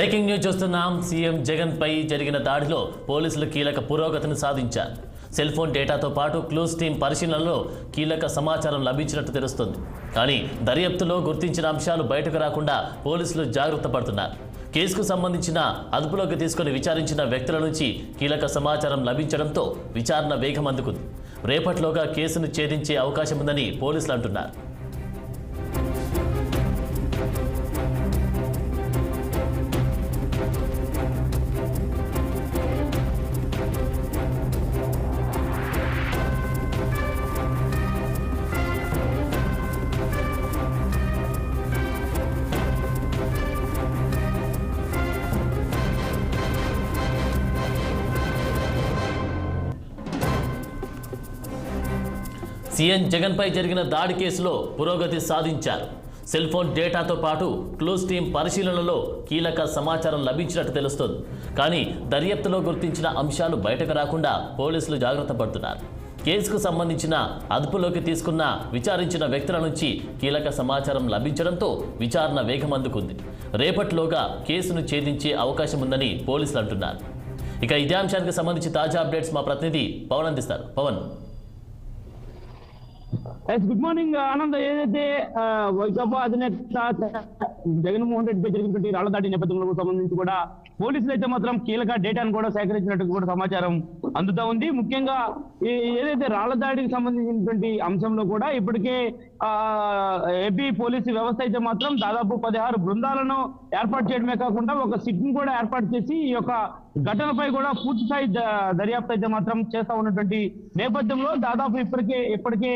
Breaking news చూస్తున్నాం. CM Jagan పై జరిగిన దాడిలో పోలీసులు కీలక పురోగతిని సాధించారు. సెల్ ఫోన్ డేటాతో పాటు క్లూస్ టీం పరిశీలనలో కీలక సమాచారం లభించినట్టు తెలుస్తుంది. కానీ దర్యాప్తులో గుర్తించిన అంశాలు బయటకు రాకుండా పోలీసులు జాగ్రత్త పడుతున్నారు. కేసుకు సంబంధించిన అదుపులోకి తీసుకుని విచారించిన వ్యక్తుల నుంచి కీలక సమాచారం లభించడంతో విచారణ వేగం అందుకుంది. రేపట్లోగా కేసును ఛేదించే అవకాశం ఉందని పోలీసులు అంటున్నారు. సీఎం జగన్పై జరిగిన దాడి కేసులో పురోగతి సాధించారు. సెల్ ఫోన్ డేటాతో పాటు క్లూస్ టీం పరిశీలనలో కీలక సమాచారం లభించినట్టు తెలుస్తోంది. కానీ దర్యాప్తులో గుర్తించిన అంశాలు బయటకు రాకుండా పోలీసులు జాగ్రత్త పడుతున్నారు. కేసుకు సంబంధించిన అదుపులోకి తీసుకున్న విచారించిన వ్యక్తుల నుంచి కీలక సమాచారం లభించడంతో విచారణ వేగం అందుకుంది రేపటిలోగా కేసును ఛేదించే అవకాశం ఉందని పోలీసులు అంటున్నారు. ఇక ఇదే అంశానికి సంబంధించి తాజా అప్డేట్స్ మా ప్రతినిధి పవన్ అందిస్తారు. Pavan. Yes good morning Anand ఏదైతే వైకాపా అధినేత జగన్మోహన్ రెడ్డిపై జరిగినటువంటి రాళ్ళ దాడి నేపథ్యంలో సంబంధించి కూడా పోలీసులు అయితే మాత్రం కీలక డేటాను కూడా సేకరించినట్టు కూడా సమాచారం అందుతా ఉంది. ముఖ్యంగా ఏదైతే రాళ్ళ దాడికి సంబంధించినటువంటి అంశంలో కూడా ఇప్పటికే ఆ, ఏపీ పోలీసు వ్యవస్థ అయితే మాత్రం దాదాపు పదహారు బృందాలను ఏర్పాటు చేయడమే కాకుండా ఒక సిట్ని కూడా ఏర్పాటు చేసి ఈ యొక్క ఘటనపై కూడా పూర్తి స్థాయి దర్యాప్తు అయితే మాత్రం చేస్తా ఉన్నటువంటి నేపథ్యంలో దాదాపు ఇప్పటికే ఇప్పటికే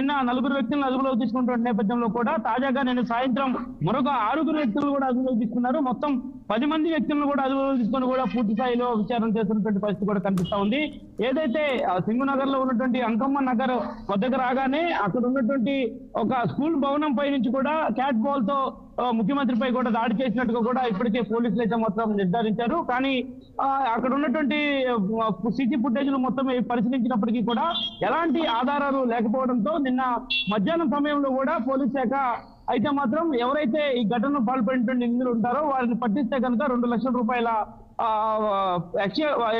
నిన్న నలుగురు వ్యక్తులను అదుపులోకి తీసుకున్నటువంటి నేపథ్యంలో కూడా తాజాగా నేను సాయంత్రం మరొక ఆరుగురు వ్యక్తులు కూడా అదుపులోకి తీసుకున్నారు. మొత్తం పది మంది వ్యక్తులను కూడా అదుపులోకి తీసుకొని కూడా పూర్తి స్థాయిలో విచారణ చేస్తున్నటువంటి పరిస్థితి కూడా కనిపిస్తా ఉంది. ఏదైతే ఆ, సింగునగర్లో ఉన్నటువంటి అంకమ్మ నగర్ వద్దకు రాగానే అక్కడ ఉన్నటువంటి ఒక స్కూల్ భవనం పై నుంచి కూడా క్యాట్ బాల్తో ముఖ్యమంత్రిపై కూడా దాడి చేసినట్టుగా కూడా ఇప్పటికే పోలీసులు అయితే మొత్తం నిర్ధారించారు. కానీ అక్కడ ఉన్నటువంటి సీసీ ఫుటేజ్ మొత్తం పరిశీలించినప్పటికీ కూడా ఎలాంటి ఆధారాలు లేకపోవడంతో నిన్న మధ్యాహ్నం సమయంలో కూడా పోలీస్ శాఖ అయితే మాత్రం ఎవరైతే ఈ ఘటన పాల్పడినటువంటి నిందితులు ఉంటారో వారిని పట్టిస్తే కనుక రెండు లక్షల రూపాయల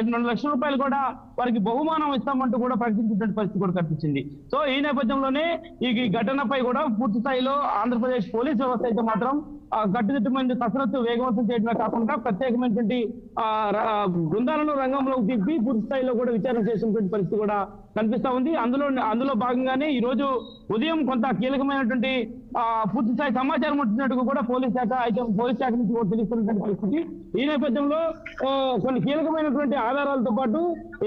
రెండు లక్షల రూపాయలు కూడా వారికి బహుమానం ఇస్తామంటూ కూడా ప్రకటించినటువంటి పరిస్థితి కూడా కనిపించింది. సో ఈ నేపథ్యంలోనే ఈ ఘటనపై కూడా పూర్తి స్థాయిలో ఆంధ్రప్రదేశ్ పోలీస్ వ్యవస్థ అయితే మాత్రం కట్టుదిట్టమైన కసరత్తు వేగవంతం చేయడమే కాకుండా ప్రత్యేకమైనటువంటి ఆ, బృందాలను రంగంలోకి దింపి పూర్తి స్థాయిలో కూడా విచారణ చేసినటువంటి పరిస్థితి కూడా కనిపిస్తా ఉంది. అందులో అందులో భాగంగానే ఈ రోజు ఉదయం కొంత కీలకమైనటువంటి పూర్తి స్థాయి సమాచారం వచ్చినట్టుగా కూడా పోలీస్ శాఖ అయితే పోలీస్ శాఖ నుంచి కూడా తెలుస్తున్నటువంటి పరిస్థితి. ఈ నేపథ్యంలో కొన్ని కీలకమైనటువంటి ఆధారాలతో పాటు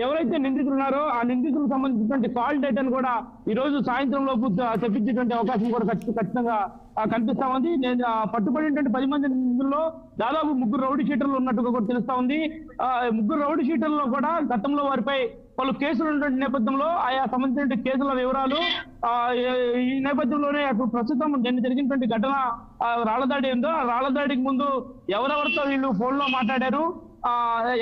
ఎవరైతే నిందితులు ఉన్నారో ఆ నిందితులకు సంబంధించినటువంటి కాల్ డేటాను కూడా ఈ రోజు సాయంత్రం లోపు తెప్పించేటువంటి అవకాశం కూడా ఖచ్చితంగా కనిపిస్తా ఉంది. నేను పట్టుబడినటువంటి పది మంది నిందితుల్లో దాదాపు ముగ్గురు రౌడీ షీటర్లు ఉన్నట్టుగా కూడా తెలుస్తా ఉంది. ఆ, ముగ్గురు రౌడీ షీటర్లో కూడా గతంలో వారిపై పలు కేసులు ఉన్నటువంటి నేపథ్యంలో ఆయా సంబంధించిన కేసుల వివరాలు ఆ, ఈ- నేపథ్యంలోనే అప్పుడు ప్రస్తుతం నిన్న జరిగినటువంటి ఘటన ఆ, రాళ్ళదాడి ఏందో ఆ రాళ్ళదాడికి ముందు ఎవరెవరితో వీళ్ళు ఫోన్లో మాట్లాడారు?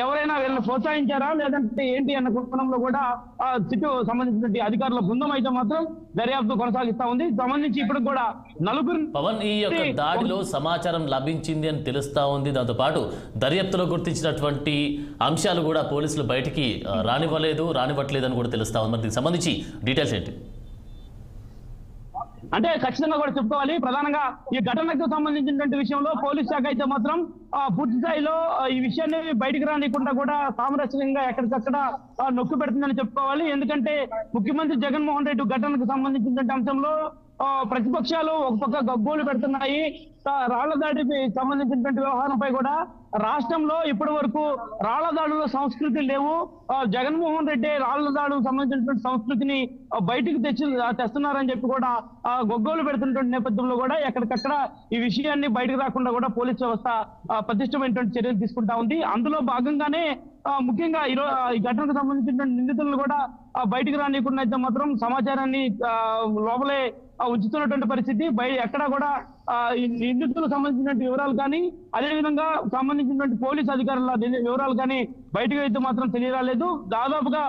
ఎవరైనా వీళ్ళని ప్రోత్సహించారా? లేదంటే ఏంటి అన్న కోణంలో కూడా ఆ, సిటు సంబంధించినటువంటి అధికారుల బృందం అయితే మాత్రం దర్యాప్తు కొనసాగిస్తా ఉంది. సంబంధించి ఇప్పుడు కూడా నలుగురు పవన్ ఈ యొక్క దాడిలో సమాచారం లభించింది అని తెలుస్తా ఉంది. దాంతో పాటు దర్యాప్తులో గుర్తించినటువంటి అంశాలు కూడా పోలీసులు బయటికి రానివ్వలేదు రానివ్వట్లేదు అని కూడా తెలుస్తా ఉంది. మరి దీనికి సంబంధించి డీటెయిల్స్ ఏంటి? అంటే ఖచ్చితంగా కూడా చెప్పుకోవాలి. ప్రధానంగా ఈ ఘటనకు సంబంధించినటువంటి విషయంలో పోలీస్ శాఖ అయితే మాత్రం ఆ, పూర్తి స్థాయిలో ఈ విషయాన్ని బయటకు రానికుండా కూడా సామరస్యంగా ఎక్కడికక్కడ నొక్కి పెడుతుందని చెప్పుకోవాలి. ఎందుకంటే ముఖ్యమంత్రి జగన్మోహన్ రెడ్డి ఘటనకు సంబంధించినటువంటి అంశంలో ప్రతిపక్షాలు ఒక పక్క గగ్గోలు పెడుతున్నాయి. రాళ్ళ దాడికి సంబంధించినటువంటి వ్యవహారంపై కూడా రాష్ట్రంలో ఇప్పటి వరకు రాళ్ళ దాడుల సంస్కృతి లేవు. జగన్మోహన్ రెడ్డి రాళ్ళ దాడులకు సంబంధించినటువంటి సంస్కృతిని బయటికి తెచ్చి తెస్తున్నారని చెప్పి కూడా ఆ, గొగ్గోలు పెడుతున్నటువంటి నేపథ్యంలో కూడా ఎక్కడికక్కడ ఈ విషయాన్ని బయటకు రాకుండా కూడా పోలీస్ వ్యవస్థ పటిష్టమైనటువంటి చర్యలు తీసుకుంటా ఉంది. అందులో భాగంగానే ముఖ్యంగా ఈ ఈ ఘటనకు సంబంధించిన నిందితులను కూడా బయటికి రానియకుండా అయితే మాత్రం సమాచారాన్ని లోపలే ఉంచుతున్నటువంటి పరిస్థితి. బయట ఎక్కడ కూడా ఈ నిందితులకు సంబంధించినటువంటి వివరాలు కానీ అదేవిధంగా సంబంధించినటువంటి పోలీస్ అధికారుల వివరాలు కానీ బయటకు అయితే మాత్రం తెలియరాలేదు. దాదాపుగా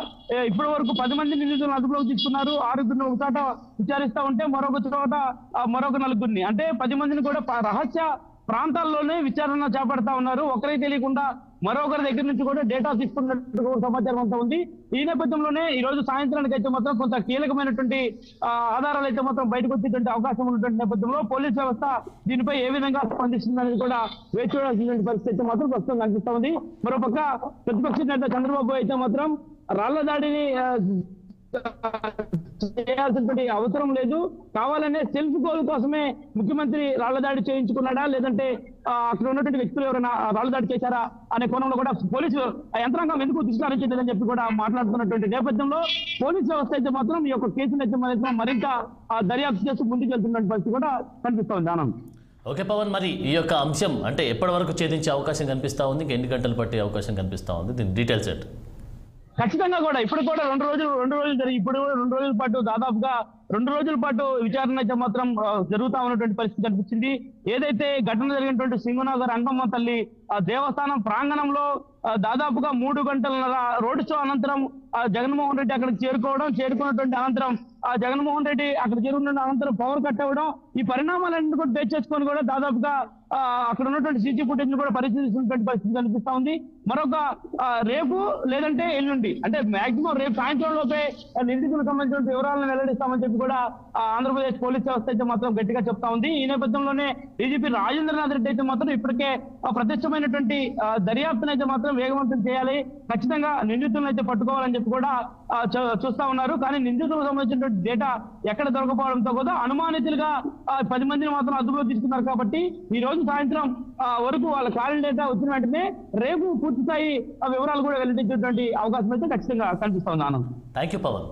ఇప్పటి వరకు పది మంది నిందితులను అదుపులోకి తీసుకున్నారు. ఆరుగురిని ఒక చోట విచారిస్తా ఉంటే మరొక చోట మరొక నలుగురిని. అంటే పది మందిని కూడా రహస్య ప్రాంతాల్లోనే విచారణ చేపడతా ఉన్నారు. ఒకరే తెలియకుండా మరొకరి దగ్గర నుంచి కూడా డేటా తీసుకున్నట్టు సమాచారం అంతా ఉంది. ఈ నేపథ్యంలోనే ఈ రోజు సాయంత్రానికి అయితే మాత్రం కొంత కీలకమైనటువంటి ఆధారాలు అయితే మాత్రం బయటకు వచ్చేటువంటి అవకాశం ఉన్నటువంటి నేపథ్యంలో పోలీస్ వ్యవస్థ దీనిపై ఏ విధంగా స్పందిస్తుందనేది కూడా వేచి చూడాల్సినటువంటి పరిస్థితి మాత్రం ప్రస్తుతం కనిపిస్తా ఉంది. మరోపక్క ప్రతిపక్ష నేత చంద్రబాబు అయితే మాత్రం రాళ్ళ దాడిని చేయాల్సినటువంటి అవసరం లేదు. కావాలనే సెల్ఫ్ గోల్ కోసమే ముఖ్యమంత్రి రాళ్ళదాడి చేయించుకున్నాడా? లేదంటే అక్కడ ఉన్నటువంటి వ్యక్తులు ఎవరైనా రాళ్ళ దాడి చేశారా? అనే కోణంలో కూడా పోలీసు ఆ యంత్రాంగం ఎందుకు విచారించలేదని చెప్పి కూడా మాట్లాడుతున్నటువంటి నేపథ్యంలో పోలీసు వ్యవస్థ అయితే మాత్రం ఈ యొక్క కేసును అయితే మాత్రం మరింత దర్యాప్తు చేస్తూ ముందుకు వెళ్తున్న పరిస్థితి కూడా కనిపిస్తోంది ఆనంద్. ఓకే పవన్ మరి ఈ యొక్క అంశం అంటే ఎప్పటి వరకు ఛేదించే అవకాశం కనిపిస్తా ఉంది? ఇంకా ఎన్ని గంటలు పట్టే అవకాశం కనిపిస్తా ఉంది? దీని డీటెయిల్స్ ఏంటి? ఖచ్చితంగా కూడా. ఇప్పుడు కూడా రెండు రోజులు రెండు రోజులు జరిగి ఇప్పుడు కూడా రెండు రోజుల పాటు దాదాపుగా రెండు రోజుల పాటు విచారణ అయితే మాత్రం జరుగుతా ఉన్నటువంటి పరిస్థితి కనిపించింది. ఏదైతే ఘటన జరిగినటువంటి సింగనగర్ అంకమ్మ తల్లి ఆ దేవస్థానం ప్రాంగణంలో దాదాపుగా మూడు గంటల రోడ్ షో అనంతరం ఆ, జగన్మోహన్ రెడ్డి అక్కడికి చేరుకోవడం చేరుకున్నటువంటి అనంతరం ఆ జగన్మోహన్ రెడ్డి అక్కడ చేరుకున్న అనంతరం పవర్ కట్ అవ్వడం ఈ పరిణామాలన్నీ కూడా తెచ్చేసుకొని కూడా దాదాపుగా అక్కడ ఉన్నటువంటి సీసీ ఫుటేజ్ కూడా పరిశీలిస్తున్నటువంటి పరిస్థితి కనిపిస్తా ఉంది. మరొక రేపు లేదంటే ఎల్లుండి. అంటే మాక్సిమం రేపు సాయంత్రం లోపే నిందితులకు సంబంధించిన వివరాలను వెల్లడిస్తామని చెప్పి కూడా ఆంధ్రప్రదేశ్ పోలీస్ వ్యవస్థ అయితే మాత్రం గట్టిగా చెప్తా ఉంది. ఈ నేపథ్యంలోనే డీజీపీ రాజేంద్రనాథ్ రెడ్డి అయితే మాత్రం ఇప్పటికే ప్రత్యక్షమైనటువంటి దర్యాప్తును అయితే మాత్రం వేగవంతం చేయాలి. ఖచ్చితంగా నిందితులను అయితే పట్టుకోవాలని చెప్పి కూడా చూస్తా ఉన్నారు. కానీ నిందితులకు సంబంధించినటువంటి డేటా ఎక్కడ దొరకపోవడంతో కూడా అనుమానితులుగా పది మందిని మాత్రం అదుపులో తీసుకున్నారు కాబట్టి ఈ రోజు సాయంత్రం ఆ, వరకు వాళ్ళ కాలం డేటా వచ్చిన వెంటనే రేపు పూర్తి స్థాయి ఆ వివరాలు కూడా వెల్లడించేటువంటి అవకాశం అయితే ఖచ్చితంగా కనిపిస్తా ఉంది ఆనంద్. Thank you Pawan